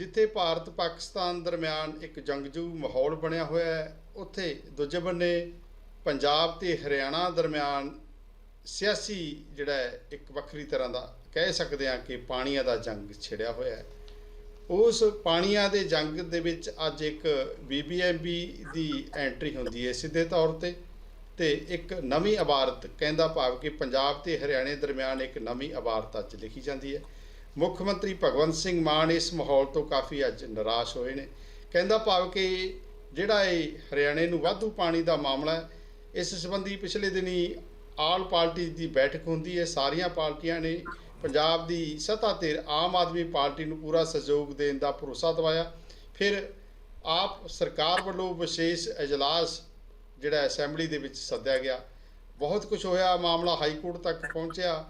ਜਿੱਥੇ ਭਾਰਤ ਪਾਕਿਸਤਾਨ ਦਰਮਿਆਨ ਇੱਕ ਜੰਗਜੂ ਮਾਹੌਲ ਬਣਿਆ ਹੋਇਆ ਹੈ, ਉੱਥੇ ਦੂਜੇ ਬੰਨੇ ਪੰਜਾਬ ਤੇ ਹਰਿਆਣਾ ਦਰਮਿਆਨ ਸਿਆਸੀ ਜਿਹੜਾ ਹੈ, ਇੱਕ ਵੱਖਰੀ ਤਰ੍ਹਾਂ ਦਾ ਕਹਿ ਸਕਦੇ ਹਾਂ ਕਿ ਪਾਣੀਆਂ ਦਾ ਜੰਗ ਛਿੜਿਆ ਹੋਇਆ ਹੈ। ਉਸ ਪਾਣੀਆਂ ਦੇ ਜੰਗ ਦੇ ਵਿੱਚ ਅੱਜ ਇੱਕ ਬੀਬੀਐਮਬੀ ਦੀ ਐਂਟਰੀ ਹੁੰਦੀ ਹੈ ਸਿੱਧੇ ਤੌਰ ਤੇ ਤੇ ਇੱਕ ਨਵੀਂ ਇਬਾਰਤ ਕਹਿੰਦਾ ਭਾਵ ਕਿ ਪੰਜਾਬ ਤੇ ਹਰਿਆਣੇ ਦਰਮਿਆਨ ਇੱਕ ਨਵੀਂ ਇਬਾਰਤ ਅੱਜ ਲਿਖੀ ਜਾਂਦੀ ਹੈ। ਮੁੱਖ ਮੰਤਰੀ ਭਗਵੰਤ ਸਿੰਘ ਮਾਨ ਇਸ ਮਾਹੌਲ ਤੋਂ ਕਾਫੀ ਅੱਜ ਨਿਰਾਸ਼ ਹੋਏ ਨੇ। ਕਹਿੰਦਾ ਭਾਵ ਕਿ ਜਿਹੜਾ ਇਹ ਹਰਿਆਣੇ ਨੂੰ ਵਾਧੂ ਪਾਣੀ ਦਾ ਮਾਮਲਾ ਹੈ, ਇਸ ਸੰਬੰਧੀ ਪਿਛਲੇ ਦਿਨੀ ਆਲ ਪਾਰਟੀ ਦੀ ਬੈਠਕ ਹੁੰਦੀ ਹੈ, ਸਾਰੀਆਂ ਪਾਰਟੀਆਂ ਨੇ ਪੰਜਾਬ ਦੀ ਸੱਤਾ ਤੇ ਆਮ ਆਦਮੀ ਪਾਰਟੀ ਨੂੰ ਪੂਰਾ ਸਹਿਯੋਗ ਦੇਣ ਦਾ ਭਰੋਸਾ ਦਵਾਇਆ। ਫਿਰ ਆਪ ਸਰਕਾਰ ਵੱਲੋਂ ਵਿਸ਼ੇਸ਼ ਇਜਲਾਸ ਜਿਹੜਾ ਅਸੈਂਬਲੀ ਦੇ ਵਿੱਚ ਸੱਦਿਆ ਗਿਆ। ਬਹੁਤ ਕੁਝ ਹੋਇਆ, ਮਾਮਲਾ ਹਾਈ ਕੋਰਟ ਤੱਕ ਪਹੁੰਚਿਆ,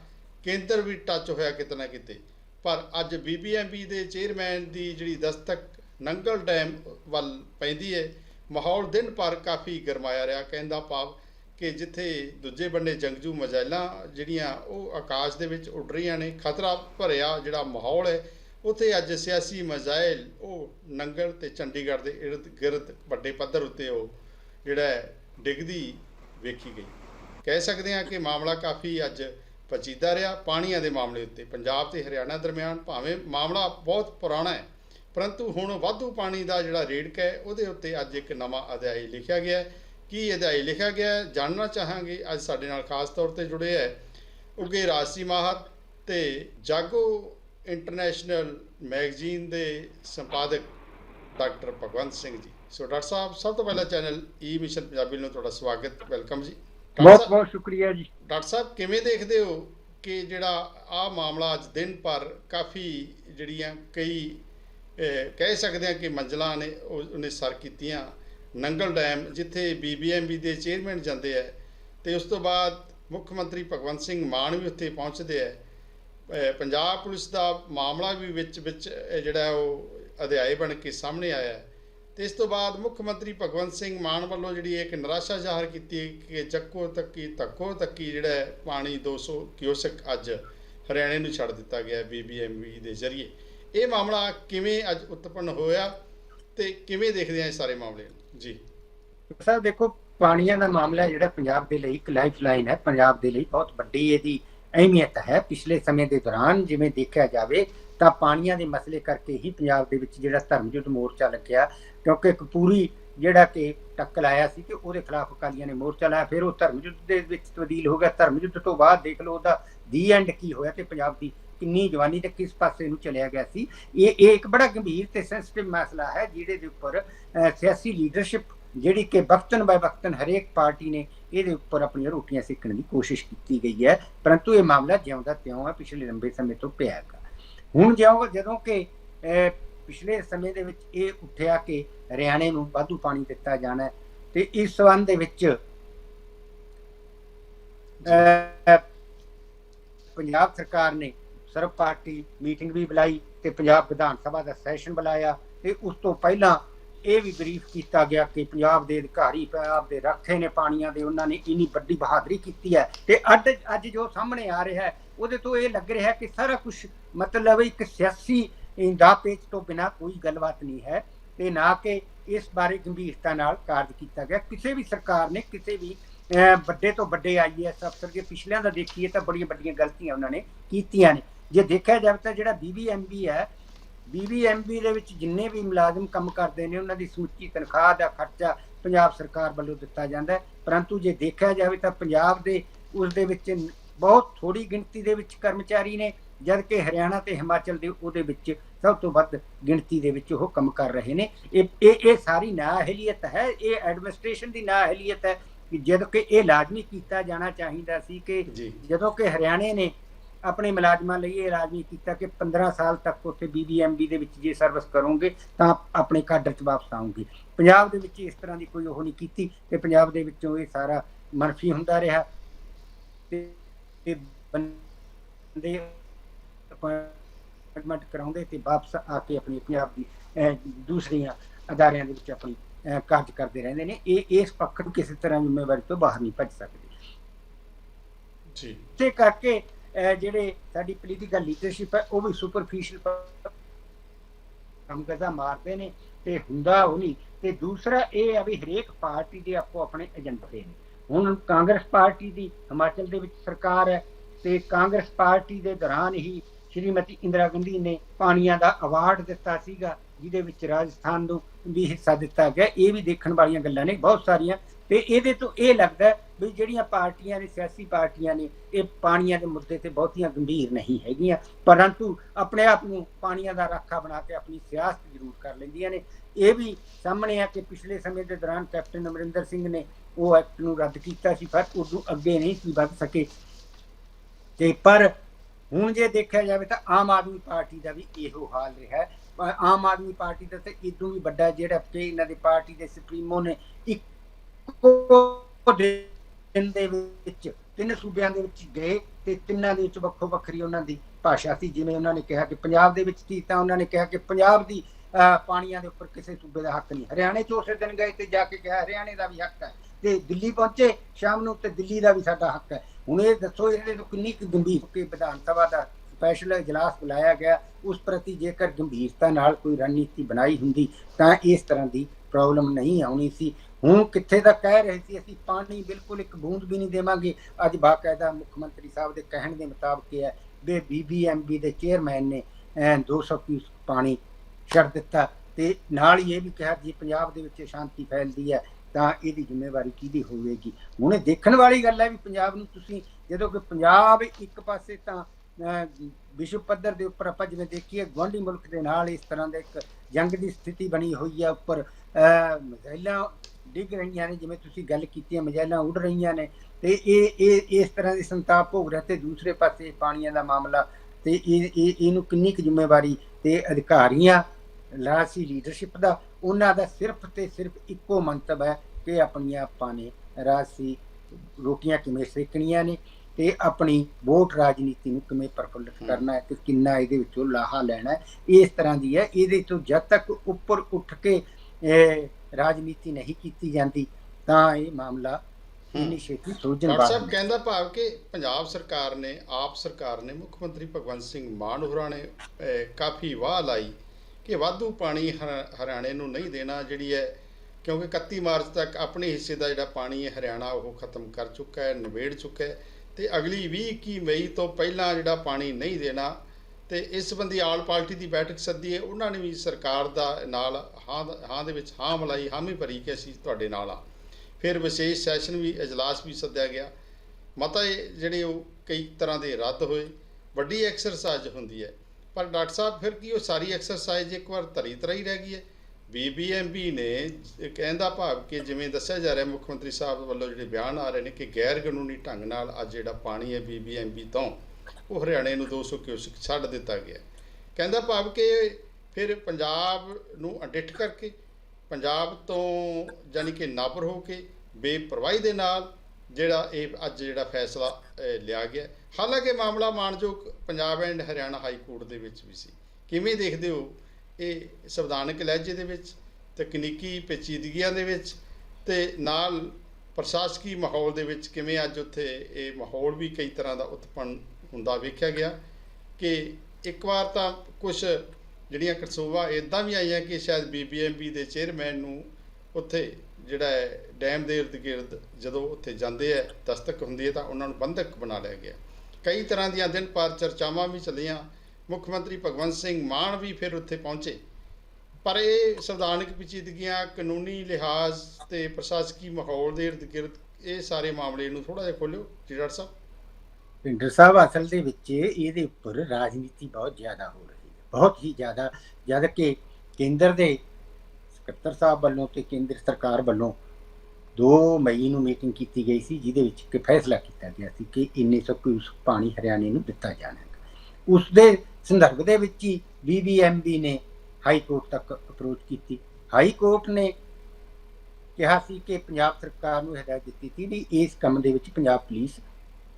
ਕੇਂਦਰ ਵੀ ਟੱਚ ਹੋਇਆ ਕਿਤੇ ਨਾ ਕਿਤੇ। ਪਰ ਅੱਜ ਬੀਬੀਐਮਬੀ ਦੇ ਚੇਅਰਮੈਨ ਦੀ ਜਿਹੜੀ ਦਸਤਕ ਨੰਗਲ ਡੈਮ ਵੱਲ ਪੈਂਦੀ ਹੈ ਮਾਹੌਲ ਦਿਨ ਪਰ ਕਾਫੀ ਗਰਮਾਇਆ ਰਿਹਾ। ਕਹਿੰਦਾ ਭਾਵ ਕਿ ਜਿੱਥੇ ਦੂਜੇ ਬੰਨੇ ਜੰਗਜੂ ਮਜ਼ਾਇਲਾਂ ਜਿਹੜੀਆਂ ਉਹ ਆਕਾਸ਼ ਦੇ ਵਿੱਚ ਉੱਡ ਰਹੀਆਂ ਨੇ, ਖਤਰਾ ਭਰਿਆ ਜਿਹੜਾ ਮਾਹੌਲ ਹੈ ਉੱਥੇ ਅੱਜ ਸਿਆਸੀ ਮਜ਼ਾਇਲ ਉਹ ਨੰਗਲ ਤੇ ਚੰਡੀਗੜ੍ਹ ਦੇ ਇਰਦ ਗਿਰਦ ਵੱਡੇ ਪੱਧਰ ਉੱਤੇ ਉਹ ਜਿਹੜਾ ਡਿੱਗਦੀ ਵੇਖੀ ਗਈ। ਕਹਿ ਸਕਦੇ ਹਾਂ ਕਿ ਮਾਮਲਾ ਕਾਫੀ ਅੱਜ ਪਚੀਦਾ ਰਿਹਾ ਪਾਣੀਆਂ ਦੇ ਮਾਮਲੇ ਉੱਤੇ। ਪੰਜਾਬ ਤੇ ਹਰਿਆਣਾ ਦਰਮਿਆਨ ਭਾਵੇਂ ਮਾਮਲਾ ਬਹੁਤ ਪੁਰਾਣਾ ਹੈ, ਪਰੰਤੂ ਹੁਣ ਵਾਧੂ ਪਾਣੀ ਦਾ ਜਿਹੜਾ ਰੇੜਕ ਹੈ, ਉਹਦੇ ਉੱਤੇ ਅੱਜ ਇੱਕ ਨਵਾਂ ਅਧਿਆਇ ਲਿਖਿਆ ਗਿਆ ਕੀ ਅਧਿਆਇ ਲਿਖਿਆ ਗਿਆ ਜਾਣਨਾ ਚਾਹਾਂਗੇ। ਅੱਜ ਸਾਡੇ ਨਾਲ ਖਾਸ ਤੌਰ ਤੇ ਜੁੜੇ ਹੈ ਉੱਗੇ ਰਾਜਸੀ ਮਾਹਰ ਤੇ ਜਾਗੋ ਇੰਟਰਨੈਸ਼ਨਲ ਮੈਗਜ਼ੀਨ ਦੇ ਸੰਪਾਦਕ doctor Bhagwant Singh ji. So doctor ਸਾਹਿਬ, ਸਭ ਤੋਂ ਪਹਿਲਾਂ channel e E mission Punjabi ਨੂੰ ਤੁਹਾਡਾ ਸਵਾਗਤ, ਵੈਲਕਮ ਜੀ। ਬਹੁਤ ਬਹੁਤ ਸ਼ੁਕਰੀਆ ਜੀ। ਡਾਕਟਰ ਸਾਹਿਬ ਕਿਵੇਂ ਦੇਖਦੇ ਹੋ ਕਿ ਜਿਹੜਾ ਆ ਮਾਮਲਾ ਅੱਜ ਦਿਨ ਪਰ ਕਾਫੀ ਜਿਹੜੀਆਂ ਕਈ ਕਹਿ ਸਕਦੇ ਹਾਂ ਕਿ ਮੰਜ਼ਲਾਂ ਨੇ ਉਹ- ਉਹਨੇ ਸਰ ਕੀਤੀਆਂ। ਨੰਗਲ ਡੈਮ ਜਿੱਥੇ ਬੀਬੀਐਮਬੀ ਦੇ ਚੇਅਰਮੈਨ ਜਾਂਦੇ ਆ ਤੇ ਉਸ ਤੋਂ ਬਾਅਦ ਮੁੱਖ ਮੰਤਰੀ ਭਗਵੰਤ ਸਿੰਘ ਮਾਨ ਵੀ ਉੱਥੇ ਪਹੁੰਚਦੇ ਆ। ਪੰਜਾਬ ਪੁਲਿਸ ਦਾ ਮਾਮਲਾ ਵੀ ਵਿੱਚ ਵਿੱਚ ਜਿਹੜਾ ਉਹ ਅਧਿਆਏ ਬਣ ਕੇ ਸਾਹਮਣੇ ਆਇਆ। ਹੈ ਤੇ ਇਸ ਤੋਂ ਬਾਅਦ ਮੁੱਖ ਮੰਤਰੀ ਭਗਵੰਤ ਸਿੰਘ ਮਾਨ ਵੱਲੋਂ ਜਿਹੜੀ ਇੱਕ ਨਿਰਾਸ਼ਾ ਜ਼ਾਹਰ ਕੀਤੀ ਕਿ ਚੱਕੋ ਤੱਕੀ ਤੱਕੋ ਤੱਕੀ ਜਿਹੜਾ ਹੈ ਪਾਣੀ 200 ਕਿਊਸਕ ਅੱਜ ਹਰਿਆਣੇ ਨੂੰ ਛੱਡ ਦਿੱਤਾ ਗਿਆ ਬੀਬੀਐਮਵੀ ਦੇ ਜ਼ਰੀਏ। ਇਹ ਮਾਮਲਾ ਕਿਵੇਂ ਅੱਜ ਉਤਪੰਨ ਹੋਇਆ ਤੇ ਕਿਵੇਂ ਦੇਖਦੇ ਆ ਇਹ ਸਾਰੇ ਮਾਮਲੇ? ਨੂੰ ਜੀ। ਸਾਹਿਬ, ਦੇਖੋ, ਪਾਣੀਆਂ ਦਾ ਮਾਮਲਾ ਜਿਹੜਾ ਪੰਜਾਬ ਦੇ ਲਈ ਇੱਕ ਲਾਈਫ ਲਾਈਨ ਹੈ, ਪੰਜਾਬ ਦੇ ਲਈ ਬਹੁਤ ਵੱਡੀ ਇਹਦੀ ਅਹਿਮੀਅਤ ਹੈ। ਪਿਛਲੇ ਸਮੇਂ ਦੇ ਦੌਰਾਨ ਜਿਵੇਂ ਦੇਖਿਆ ਜਾਵੇ ਤਾਂ ਪਾਣੀਆਂ ਦੇ ਮਸਲੇ ਕਰਕੇ ਹੀ ਪੰਜਾਬ ਦੇ ਵਿੱਚ ਜਿਹੜਾ ਧਰਮਯੁੱਧ ਮੋਰਚਾ ਲੱਗਿਆ, ਕਿਉਂਕਿ ਇੱਕ ਪੂਰੀ ਜਿਹੜਾ ਕਿ ਟੱਕ ਲਾਇਆ ਸੀ ਕਿ ਉਹਦੇ ਖਿਲਾਫ ਅਕਾਲੀਆਂ ਨੇ ਮੋਰਚਾ ਲਾਇਆ, ਫਿਰ ਉਹ ਧਰਮਯੁੱਧ ਦੇ ਵਿੱਚ ਤਬਦੀਲ ਹੋ ਗਿਆ। ਧਰਮਯੁੱਧ ਤੋਂ ਬਾਅਦ ਦੇਖ ਲਓ ਉਹਦਾ ਦੀ ਐਂਡ ਕੀ ਹੋਇਆ ਤੇ ਪੰਜਾਬ ਦੀ ਕਿੰਨੀ ਜਵਾਨੀ ਤੇ ਕਿਸ ਪਾਸੇ ਨੂੰ ਚਲਿਆ ਗਿਆ ਸੀ। ਇਹ ਇਹ ਇੱਕ ਬੜਾ ਗੰਭੀਰ ਤੇ ਸੈਂਸਿਟਿਵ ਮਸਲਾ ਹੈ, ਜਿਹਦੇ ਦੇ ਉੱਪਰ ਸਿਆਸੀ ਲੀਡਰਸ਼ਿਪ ਜਿਹੜੀ ਕਿ ਵਕਤਨ ਬਾਏ ਵਕਤਨ ਹਰੇਕ ਪਾਰਟੀ ਨੇ ਇਹਦੇ ਉੱਪਰ ਆਪਣੀਆਂ ਰੋਟੀਆਂ ਸੇਕਣ ਦੀ ਕੋਸ਼ਿਸ਼ ਕੀਤੀ ਗਈ ਹੈ ਪਰੰਤੂ ਇਹ ਮਾਮਲਾ ਜਿਉਂਦਾ ਤਿਉਂ ਹੈ ਪਿਛਲੇ ਲੰਬੇ ਸਮੇਂ ਤੋਂ ਪਿਆ ਹੈਗਾ। ਹੁਣ ਜਿਉਂ ਜਦੋਂ ਕਿ ਪਿਛਲੇ ਸਮੇਂ ਦੇ ਵਿੱਚ ਇਹ ਉੱਠਿਆ ਕਿ ਹਰਿਆਣੇ ਨੂੰ ਵਾਧੂ ਪਾਣੀ ਦਿੱਤਾ ਜਾਣਾ ਹੈ ਤੇ ਇਸ ਸੰਬੰਧ ਦੇ ਵਿੱਚ ਅਹ, ਪੰਜਾਬ ਸਰਕਾਰ ਨੇ ਸਰਵ ਪਾਰਟੀ ਮੀਟਿੰਗ ਵੀ ਬੁਲਾਈ ਤੇ ਪੰਜਾਬ ਵਿਧਾਨ ਸਭਾ ਦਾ ਸੈਸ਼ਨ ਬੁਲਾਇਆ ਤੇ ਉਸ ਤੋਂ ਪਹਿਲਾਂ ਇਹ ਵੀ ਬਰੀਫ ਕੀਤਾ ਗਿਆ ਕਿ ਪੰਜਾਬ ਦੇ ਅਧਿਕਾਰੀ ਪੰਜਾਬ ਦੇ ਰੱਖੇ ਨੇ ਪਾਣੀਆਂ ਦੇ, ਉਹਨਾਂ ਨੇ ਇੰਨੀ ਵੱਡੀ ਬਹਾਦਰੀ ਕੀਤੀ ਹੈ ਤੇ ਅੱਜ ਅੱਜ ਜੋ ਸਾਹਮਣੇ ਆ ਰਿਹਾ ਹੈ, ਉਹਦੇ ਤੋਂ ਇਹ ਲੱਗ ਰਿਹਾ ਹੈ ਕਿ ਸਾਰਾ ਕੁਝ ਮਤਲਬ ਇੱਕ ਸਿਆਸੀ ਦਾ ਪੇਚ ਤੋਂ ਬਿਨਾ ਕੋਈ ਗੱਲਬਾਤ ਨਹੀਂ ਹੈ ਤੇ ਨਾ ਕਿ ਇਸ ਬਾਰੇ ਗੰਭੀਰਤਾ ਨਾਲ ਕਾਰਜ ਕੀਤਾ ਗਿਆ। ਕਿਸੇ ਵੀ ਸਰਕਾਰ ਨੇ ਕਿਸੇ ਵੀ ਵੱਡੇ ਤੋਂ ਵੱਡੇ ਆਈਐਸ ਅਫਸਰ ਦੇ ਪਿਛਲਿਆਂ ਦਾ ਦੇਖੀਏ ਤਾਂ ਬੜੀਆਂ ਵੱਡੀਆਂ ਗਲਤੀਆਂ ਉਹਨਾਂ ਨੇ ਕੀਤੀਆਂ ਨੇ। ਜੇ ਦੇਖਿਆ ਜਾਵੇ ਤਾਂ ਜਿਹੜਾ ਬੀਬੀਐਮਬੀ ਹੈ ਬੀਬੀਐਮਬੀ ਦੇ ਵਿੱਚ ਜਿੰਨੇ ਵੀ ਮੁਲਾਜ਼ਮ ਕੰਮ ਕਰਦੇ ਨੇ ਉਹਨਾਂ ਦੀ ਸਮੁੱਚੀ ਤਨਖਾਹ ਦਾ ਖਰਚਾ ਪੰਜਾਬ ਸਰਕਾਰ ਵੱਲੋਂ ਦਿੱਤਾ ਜਾਂਦਾ ਹੈ। ਪਰੰਤੂ ਜੇ ਦੇਖਿਆ ਜਾਵੇ ਤਾਂ ਪੰਜਾਬ ਦੇ ਉਸ ਦੇ ਵਿੱਚ ਬਹੁਤ ਥੋੜੀ ਗਿਣਤੀ ਦੇ ਵਿੱਚ ਕਰਮਚਾਰੀ ਨੇ ਜਦ ਕਿ ਹਰਿਆਣਾ ਤੇ ਹਿਮਾਚਲ ਦੇ ਉਹਦੇ ਵਿੱਚ ਸਭ ਤੋਂ ਵੱਧ ਗਿਣਤੀ ਦੇ ਵਿੱਚ ਉਹ ਕੰਮ ਕਰ ਰਹੇ ਨੇ। ਇਹ ਇਹ ਇਹ ਸਾਰੀ ਨਾਅਹਲੀਅਤ ਹੈ ਇਹ ਐਡਮਿਨਿਸਟ੍ਰੇਸ਼ਨ ਦੀ ਨਾਅਹਲੀਅਤ ਹੈ ਕਿ ਜਦ ਕਿ ਇਹ ਲਾਜ਼ਮੀ ਕੀਤਾ ਜਾਣਾ ਚਾਹੀਦਾ ਸੀ ਕਿ ਜਦੋਂ ਕਿ ਹਰਿਆਣੇ ਨੇ ਆਪਣੇ ਮੁਲਾਜ਼ਮਾਂ ਲਈ ਇਹ ਲਾਜ਼ਮੀ ਕੀਤਾ ਕਿ 15 ਸਾਲ ਤੱਕ ਉੱਥੇ ਬੀਬੀਐਮਬੀ ਦੇ ਵਿੱਚ ਜੇ ਸਰਵਿਸ ਕਰੋਗੇ ਤਾਂ ਆਪਣੇ ਕਾਡਰ 'ਚ ਵਾਪਸ ਆਉਂਗੇ। ਪੰਜਾਬ ਦੇ ਵਿੱਚ ਇਸ ਤਰ੍ਹਾਂ ਦੀ ਕੋਈ ਉਹ ਨਹੀਂ ਕੀਤੀ ਤੇ ਪੰਜਾਬ ਦੇ ਵਿੱਚੋਂ ਇਹ ਸਾਰਾ ਮਨਫੀ ਹੁੰਦਾ ਰਿਹਾ। ਤੇ ਤੇ ਬੰਦੇ ਅਪਾਇੰਟਮੈਂਟ ਕਰਾਉਂਦੇ ਤੇ ਵਾਪਸ ਆ ਕੇ ਆਪਣੀ ਪੰਜਾਬ ਦੀ ਦੂਸਰੀਆਂ ਅਦਾਰਿਆਂ ਦੇ ਵਿੱਚ ਆਪਣੀ ਕਾਰਜ ਕਰਦੇ ਰਹਿੰਦੇ ਨੇ। ਇਹ ਇਸ ਪੱਖ ਨੂੰ ਕਿਸੇ ਤਰ੍ਹਾਂ ਜ਼ਿੰਮੇਵਾਰੀ ਤੋਂ ਬਾਹਰ ਨਹੀਂ ਭੱਜ ਸਕਦੇ। ਜੀ। ਤੇ ਕਰਕੇ ਜਿਹੜੇ ਸਾਡੀ ਪੋਲੀਟੀਕਲ ਲੀਡਰਸ਼ਿਪ ਹੈ, ਉਹ ਵੀ ਸੁਪਰਫੀਸ਼ੀਅਲ ਹਮਗਜ਼ਾ ਮਾਰਦੇ ਨੇ ਤੇ ਹੁੰਦਾ ਉਹ ਨਹੀਂ। ਤੇ ਦੂਸਰਾ ਇਹ ਆ ਵੀ ਹਰੇਕ ਪਾਰਟੀ ਦੇ ਆਪੋ ਆਪਣੇ ਏਜੰਡੇ ਨੇ। ਹੁਣ ਕਾਂਗਰਸ ਪਾਰਟੀ ਦੀ ਹਿਮਾਚਲ ਦੇ ਵਿੱਚ ਸਰਕਾਰ ਹੈ ਤੇ ਕਾਂਗਰਸ ਪਾਰਟੀ ਦੇ ਦੌਰਾਨ ਹੀ ਸ਼੍ਰੀਮਤੀ ਇੰਦਰਾ ਗਾਂਧੀ ਨੇ ਪਾਣੀਆਂ ਦਾ ਅਵਾਰਡ ਦਿੱਤਾ ਸੀਗਾ। ਜਿਹਦੇ ਵਿੱਚ ਰਾਜਸਥਾਨ ਨੂੰ ਵੀ ਹਿੱਸਾ ਦਿੱਤਾ ਗਿਆ। ਇਹ ਵੀ ਦੇਖਣ ਵਾਲੀਆਂ ਗੱਲਾਂ ਨੇ, ਬਹੁਤ ਸਾਰੀਆਂ। ਤੇ ਇਹਦੇ ਤੋਂ ਇਹ ਲੱਗਦਾ ਵੀ ਜਿਹੜੀਆਂ ਪਾਰਟੀਆਂ ਨੇ, ਸਿਆਸੀ ਪਾਰਟੀਆਂ ਨੇ, ਇਹ ਪਾਣੀਆਂ ਦੇ ਮੁੱਦੇ ਤੇ ਬਹੁਤੀਆਂ ਗੰਭੀਰ ਨਹੀਂ ਹੈਗੀਆਂ। ਪਰੰਤੂ ਆਪਣੇ ਆਪ ਨੂੰ ਪਾਣੀਆਂ ਦਾ ਰਾਖਾ ਬਣਾ ਕੇ ਆਪਣੀ ਸਿਆਸਤ ਜ਼ਰੂਰ ਕਰ ਲੈਂਦੀਆਂ ਨੇ। ਇਹ ਵੀ ਸਾਹਮਣੇ ਆ ਕਿ ਪਿਛਲੇ ਸਮੇਂ ਦੇ ਦੌਰਾਨ ਕੈਪਟਨ ਅਮਰਿੰਦਰ ਸਿੰਘ ਨੇ ਉਹ ਐਕਟ ਨੂੰ ਰੱਦ ਕੀਤਾ ਸੀ, ਪਰ ਉਦੋਂ ਅੱਗੇ ਨਹੀਂ ਸੀ ਵੱਧ ਸਕੇ। ਤੇ ਪਰ ਹੁਣ ਜੇ ਦੇਖਿਆ ਜਾਵੇ ਤਾਂ ਆਮ ਆਦਮੀ ਪਾਰਟੀ ਦਾ ਵੀ ਇਹੋ ਹਾਲ ਰਿਹਾ ਆਮ ਆਦਮੀ ਪਾਰਟੀ ਦਾ ਤੇ ਇਦੋਂ ਵੀ ਵੱਡਾ ਜਿਹੜਾ ਕਿ ਇਹਨਾਂ ਦੀ ਪਾਰਟੀ ਦੇ ਸੁਪਰੀਮੋ ਨੇ ਇੱਕੋ ਦਿਨ ਦੇ ਵਿੱਚ ਤਿੰਨ ਸੂਬਿਆਂ ਦੇ ਵਿੱਚ ਗਏ ਤੇ ਤਿੰਨਾਂ ਦੇ ਵਿੱਚ ਵੱਖੋ ਵੱਖਰੀ ਉਹਨਾਂ ਦੀ ਭਾਸ਼ਾ ਸੀ। ਜਿਵੇਂ ਉਹਨਾਂ ਨੇ ਕਿਹਾ ਕਿ ਪੰਜਾਬ ਦੇ ਵਿੱਚ ਸੀ ਤਾਂ ਉਹਨਾਂ ਨੇ ਕਿਹਾ ਕਿ ਪੰਜਾਬ ਦੀ ਅਹ, ਪਾਣੀਆਂ ਦੇ ਉੱਪਰ ਕਿਸੇ ਸੂਬੇ ਦਾ ਹੱਕ ਨਹੀਂ। ਹਰਿਆਣੇ 'ਚ ਉਸੇ ਦਿਨ ਗਏ ਤੇ ਜਾ ਕੇ ਕਿਹਾ ਹਰਿਆਣੇ ਦਾ ਵੀ ਹੱਕ ਹੈ ਤੇ ਦਿੱਲੀ ਪਹੁੰਚੇ ਸ਼ਾਮ ਨੂੰ ਤੇ ਦਿੱਲੀ ਦਾ ਵੀ ਸਾਡਾ ਹੱਕ ਹੈ। ਹੁਣ ਇਹ ਦੱਸੋ ਇਹਦੇ ਨੂੰ ਕਿੰਨੀ ਕੁ ਗੰਭੀਰ ਕੇ ਵਿਧਾਨ ਸਭਾ ਦਾ ਸਪੈਸ਼ਲ ਇਜਲਾਸ ਬੁਲਾਇਆ ਗਿਆ ਉਸ ਪ੍ਰਤੀ ਜੇਕਰ ਗੰਭੀਰਤਾ ਨਾਲ ਕੋਈ ਰਣਨੀਤੀ ਬਣਾਈ ਹੁੰਦੀ ਤਾਂ ਇਸ ਤਰ੍ਹਾਂ ਦੀ ਪ੍ਰੋਬਲਮ ਨਹੀਂ ਆਉਣੀ ਸੀ। ਹੁਣ ਕਿੱਥੇ ਤੱਕ ਕਹਿ ਰਹੇ ਸੀ ਅਸੀਂ ਪਾਣੀ ਬਿਲਕੁਲ ਇੱਕ ਬੂੰਦ ਵੀ ਨਹੀਂ ਦੇਵਾਂਗੇ। ਅੱਜ ਬਾਕਾਇਦਾ ਮੁੱਖ ਮੰਤਰੀ ਸਾਹਿਬ ਦੇ ਕਹਿਣ ਦੇ ਮੁਤਾਬਕ ਇਹ ਹੈ ਵੀ ਬੀਬੀਐਮਬੀ ਦੇ ਚੇਅਰਮੈਨ ਨੇ ਅਹ, 200 ਕਿਊਸਕ ਪਾਣੀ ਛੱਡ ਦਿੱਤਾ। ਤੇ ਨਾਲ ਹੀ ਇਹ ਵੀ ਕਿਹਾ ਜੀ ਪੰਜਾਬ ਦੇ ਵਿੱਚ ਸ਼ਾਂਤੀ ਫੈਲਦੀ ਹੈ। ਤਾਂ ਇਹਦੀ ਜ਼ਿੰਮੇਵਾਰੀ ਕਿਹਦੀ ਹੋਵੇਗੀ? ਹੁਣ ਇਹ ਦੇਖਣ ਵਾਲੀ ਗੱਲ ਹੈ ਵੀ ਪੰਜਾਬ ਨੂੰ ਤੁਸੀਂ ਜਦੋਂ ਕਿ ਪੰਜਾਬ ਇੱਕ ਪਾਸੇ ਤਾਂ ਵਿਸ਼ਵ ਪੱਧਰ ਦੇ ਉੱਪਰ ਆਪਾਂ ਜਿਵੇਂ ਦੇਖੀਏ, ਗੁਆਂਢੀ ਮੁਲਕ ਦੇ ਨਾਲ ਇਸ ਤਰ੍ਹਾਂ ਦਾ ਇੱਕ ਜੰਗ ਦੀ ਸਥਿਤੀ ਬਣੀ ਹੋਈ ਹੈ ਉੱਪਰ ਮਜ਼ਾਇਲਾਂ ਡਿੱਗ ਰਹੀਆਂ ਨੇ, ਜਿਵੇਂ ਤੁਸੀਂ ਗੱਲ ਕੀਤੀ ਹੈ ਮਜ਼ਾਇਲਾਂ ਉੱਡ ਰਹੀਆਂ ਨੇ। ਤੇ ਇਹ ਇਹ, ਇਸ ਤਰ੍ਹਾਂ ਦੀ ਸੰਤਾਪ ਭੋਗ ਰਿਹਾ ਤੇ ਦੂਸਰੇ ਪਾਸੇ ਪਾਣੀਆਂ ਦਾ ਮਾਮਲਾ ਤੇ ਇਹ ਇਹ, ਇਹਨੂੰ ਕਿੰਨੀ ਕੁ ਜ਼ਿੰਮੇਵਾਰੀ ਤੇ ਅਧਿਕਾਰੀਆਂ ਲਾਸੀ ਲੀਡਰਸ਼ਿਪ ਦਾ ਉਹਨਾਂ ਦਾ ਸਿਰਫ ਤੇ ਸਿਰਫ ਇੱਕੋ ਮੰਤਵ ਹੈ ਕਿ ਆਪਣੀਆਂ ਆਪਾਂ ਨੇ ਰਾਸੀ ਰੋਟੀਆਂ ਕਿਵੇਂ ਸੇਕਣੀਆਂ ਨੇ ਤੇ ਆਪਣੀ ਵੋਟ ਰਾਜਨੀਤੀ ਨੂੰ ਕਿਵੇਂ ਪ੍ਰਫੁੱਲਿਤ। ਕਰਨਾ ਹੈ ਤੇ ਕਿੰਨਾ ਇਹਦੇ ਵਿੱਚੋਂ ਲਾਹਾ ਲੈਣਾ ਹੈ ਇਸ ਤਰ੍ਹਾਂ ਦੀ ਹੈ ਇਹਦੇ ਤੋਂ ਜਦ ਤੱਕ ਉੱਪਰ ਉੱਠ ਕੇ ਇਹ ਰਾਜਨੀਤੀ ਨਹੀਂ ਕੀਤੀ ਜਾਂਦੀ ਤਾਂ ਇਹ ਮਾਮਲਾ ਇੰਨੀ ਛੇਤੀ ਸੁਲਝਣ ਵਾਲਾ ਸਾਹਿਬ। ਕਹਿੰਦਾ ਭਾਵ ਕਿ ਪੰਜਾਬ ਸਰਕਾਰ ਨੇ ਆਪ ਸਰਕਾਰ ਨੇ ਮੁੱਖ ਮੰਤਰੀ ਭਗਵੰਤ ਸਿੰਘ ਮਾਨ ਹੋਰਾਂ ਨੇ ਕਾਫੀ ਵਾਹ ਲਾਈ ਕਿ ਵਾਧੂ ਪਾਣੀ ਹਰ- ਹਰਿਆਣੇ ਨੂੰ ਨਹੀਂ ਦੇਣਾ ਜਿਹੜੀ ਹੈ, ਕਿਉਂਕਿ 31 ਮਾਰਚ ਤੱਕ ਆਪਣੇ ਹਿੱਸੇ ਦਾ ਜਿਹੜਾ ਪਾਣੀ ਹੈ ਹਰਿਆਣਾ ਉਹ ਖਤਮ ਕਰ ਚੁੱਕਾ ਹੈ, ਨਿਬੇੜ ਚੁੱਕਾ ਹੈ ਤੇ ਅਗਲੀ 20 21 ਮਈ ਤੋਂ ਪਹਿਲਾਂ ਜਿਹੜਾ ਪਾਣੀ ਨਹੀਂ ਦੇਣਾ ਤੇ ਇਸ ਸੰਬੰਧੀ ਆਲ ਪਾਰਟੀ ਦੀ ਬੈਠਕ ਸੱਦੀ ਹੈ, ਉਹਨਾਂ ਨੇ ਵੀ ਸਰਕਾਰ ਦਾ ਨਾਲ ਹਾਂ ਹਾਂ ਦੇ ਵਿੱਚ ਹਾਂ ਮਲਾਈ, ਹਾਮੀ ਭਰੀ ਕਿ ਅਸੀਂ ਤੁਹਾਡੇ ਨਾਲ ਆ ਫਿਰ ਵਿਸ਼ੇਸ਼ ਸੈਸ਼ਨ ਵੀ, ਇਜਲਾਸ ਵੀ ਸੱਦਿਆ ਗਿਆ। ਮਤਾ ਜਿਹੜੇ ਉਹ ਕਈ ਤਰ੍ਹਾਂ ਦੇ ਰੱਦ ਹੋਏ। ਵੱਡੀ ਐਕਸਰਸਾਈਜ਼ ਹੁੰਦੀ ਹੈ। ਪਰ ਡਾਕਟਰ ਸਾਹਿਬ, ਫਿਰ ਕੀ ਉਹ ਸਾਰੀ ਐਕਸਰਸਾਈਜ਼ ਇੱਕ ਵਾਰ ਧਰੀ ਤਰ੍ਹਾਂ ਰਹਿ ਗਈ ਹੈ? ਬੀਬੀਐਮਬੀ ਨੇ ਕਹਿੰਦਾ ਭਾਵ ਕਿ ਜਿਵੇਂ ਦੱਸਿਆ ਜਾ ਰਿਹਾ ਮੁੱਖ ਮੰਤਰੀ ਸਾਹਿਬ ਵੱਲੋਂ ਜਿਹੜੇ ਬਿਆਨ ਆ ਰਹੇ ਨੇ ਕਿ ਗੈਰ ਕਾਨੂੰਨੀ ਢੰਗ ਨਾਲ ਅੱਜ ਜਿਹੜਾ ਪਾਣੀ ਹੈ ਬੀਬੀਐਮਬੀ ਤੋਂ, ਉਹ ਹਰਿਆਣੇ ਨੂੰ 200 ਕਿਊਸਿਕ ਛੱਡ ਦਿੱਤਾ ਗਿਆ ਕਹਿੰਦਾ ਭਾਵ ਕਿ ਫਿਰ ਪੰਜਾਬ ਨੂੰ ਅਡਿੱਠ ਕਰਕੇ, ਪੰਜਾਬ ਤੋਂ ਯਾਨੀ ਕਿ ਨਾਬਰ ਹੋ ਕੇ ਬੇਪਰਵਾਹੀ ਦੇ ਨਾਲ ਜਿਹੜਾ ਇਹ ਅੱਜ ਜਿਹੜਾ ਫੈਸਲਾ ਲਿਆ ਗਿਆ ਹਾਲਾਂਕਿ ਮਾਮਲਾ ਮਾਨਯੋਗ Punjab and Haryana high court ਦੇ ਵਿੱਚ ਵੀ ਸੀ। ਕਿਵੇਂ ਦੇਖਦੇ ਹੋ ਇਹ ਸੰਵਿਧਾਨਕ ਲਹਿਜੇ ਦੇ ਵਿੱਚ, ਤਕਨੀਕੀ ਪੇਚੀਦਗੀਆਂ ਦੇ ਵਿੱਚ ਤੇ ਨਾਲ ਪ੍ਰਸ਼ਾਸਕੀ ਮਾਹੌਲ ਦੇ ਵਿੱਚ ਕਿਵੇਂ ਅੱਜ ਉੱਥੇ ਇਹ ਮਾਹੌਲ ਵੀ ਕਈ ਤਰ੍ਹਾਂ ਦਾ ਉਤਪੰਨ ਹੁੰਦਾ ਵੇਖਿਆ ਗਿਆ ਕਿ ਇੱਕ ਵਾਰ ਤਾਂ ਕੁਝ ਜਿਹੜੀਆਂ ਕਰਸੋਵਾ ਇਦਾਂ ਵੀ ਆਈਆਂ ਕਿ ਸ਼ਾਇਦ ਬੀਬੀਐਮਬੀ ਦੇ ਚੇਅਰਮੈਨ ਨੂੰ ਉੱਥੇ ਜਿਹੜਾ ਹੈ ਡੈਮ ਦੇ ਇਰਦ ਗਿਰਦ ਜਦੋਂ ਉੱਥੇ ਜਾਂਦੇ ਆ ਦਸਤਕ ਹੁੰਦੀ ਹੈ ਤਾਂ ਉਹਨਾਂ ਨੂੰ ਬੰਧਕ ਬਣਾ ਲਿਆ ਗਿਆ। ਕਈ ਤਰ੍ਹਾਂ ਦੀਆਂ ਦਿਨ ਪਾਰ ਚਰਚਾਵਾਂ ਵੀ ਚੱਲੀਆਂ। ਮੁੱਖ ਮੰਤਰੀ ਭਗਵੰਤ ਸਿੰਘ ਮਾਨ ਵੀ ਫਿਰ ਉੱਥੇ ਪਹੁੰਚੇ। ਪਰ ਇਹ ਸੰਵਿਧਾਨਕ ਪੇਚੀਦਗੀਆਂ ਕਾਨੂੰਨੀ ਲਿਹਾਜ਼ ਤੇ ਪ੍ਰਸ਼ਾਸਕੀ ਮਾਹੌਲ ਦੇ ਇਰਦ ਗਿਰਦ ਇਹ ਸਾਰੇ ਮਾਮਲੇ ਨੂੰ ਥੋੜਾ ਜਿਹਾ ਖੋਲਿਓ ਡਾਕਟਰ ਸਾਹਿਬ। ਭਿੰਡਰ ਸਾਹਿਬ, ਅਸਲ ਦੇ ਵਿੱਚ ਇਹਦੇ ਉੱਪਰ ਰਾਜਨੀਤੀ ਬਹੁਤ ਜ਼ਿਆਦਾ ਹੋ ਰਹੀ ਹੈ। ਬਹੁਤ ਹੀ ਜ਼ਿਆਦਾ, ਜਦ ਕਿ ਕੇਂਦਰ ਦੇ ਸਕੱਤਰ ਸਾਹਿਬ ਵੱਲੋਂ ਤੇ ਕੇਂਦਰ ਸਰਕਾਰ ਵੱਲੋਂ 2 ਮਈ ਨੂੰ ਮੀਟਿੰਗ ਕੀਤੀ ਗਈ ਸੀ, ਜਿਹਦੇ ਵਿੱਚ ਕਿ ਫੈਸਲਾ ਕੀਤਾ ਗਿਆ ਸੀ ਕਿ ਇੰਨੇ ਸੌ ਕਿਊਸਕ ਪਾਣੀ ਹਰਿਆਣੇ ਨੂੰ ਦਿੱਤਾ ਜਾਣਾ ਹੈ ਉਸ ਦੇ ਸੰਦਰਭ ਦੇ ਵਿੱਚ ਹੀ ਬੀਬੀਐਮਬੀ ਨੇ ਹਾਈ ਕੋਰਟ ਤੱਕ ਅਪਰੋਚ ਕੀਤੀ। ਹਾਈ ਕੋਰਟ ਨੇ ਕਿਹਾ ਸੀ ਕਿ ਪੰਜਾਬ ਸਰਕਾਰ ਨੂੰ ਹਦਾਇਤ ਦਿੱਤੀ ਸੀ ਵੀ ਇਸ ਕੰਮ ਦੇ ਵਿੱਚ ਪੰਜਾਬ ਪੁਲਿਸ